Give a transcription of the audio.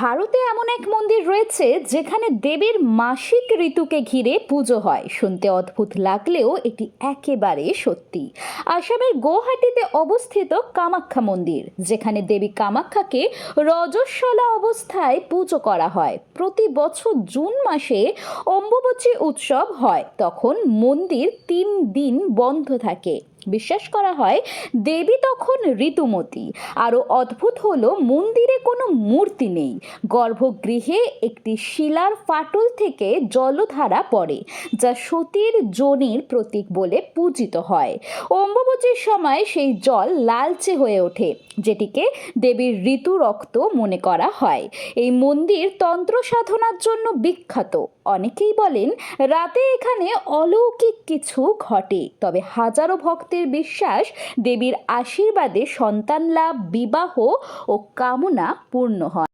ভারতে এমন এক মন্দির রয়েছে যেখানে দেবীর মাসিক ঋতুকে ঘিরে পুজো হয়। শুনতে অদ্ভুত লাগলেও এটি একেবারে সত্যি। আসামের গৌহাটিতে অবস্থিত কামাখ্যা মন্দির, যেখানে দেবী কামাখ্যাকে রজস্বলা অবস্থায় পুজো করা হয়। প্রতি বছর জুন মাসে অম্বুবচী উৎসব হয়। তখন মন্দির তিন দিন বন্ধ থাকে। বিশ্বাস করা হয়, দেবী তখন ঋতুমতী। আরও অদ্ভুত হলো, মন্দিরে কোনো মূর্তি নেই। গর্ভগৃহে একটি শিলার ফাটল থেকে জলধারা পড়ে, যা সতীর যোনির প্রতীক বলে পূজিত হয়। অম্বুবচীর সময় সেই জল লালচে হয়ে ওঠে, যেটিকে দেবীর ঋতু রক্ত মনে করা হয়। এই মন্দির তন্ত্র সাধনার জন্য বিখ্যাত। অনেকেই বলেন, রাতে এখানে অলৌকিক কিছু ঘটে, তবে হাজারো ভক্তের বিশ্বাস দেবীর আশীর্বাদে সন্তান লাভ বিবাহ ও কামনা পূর্ণ হয়।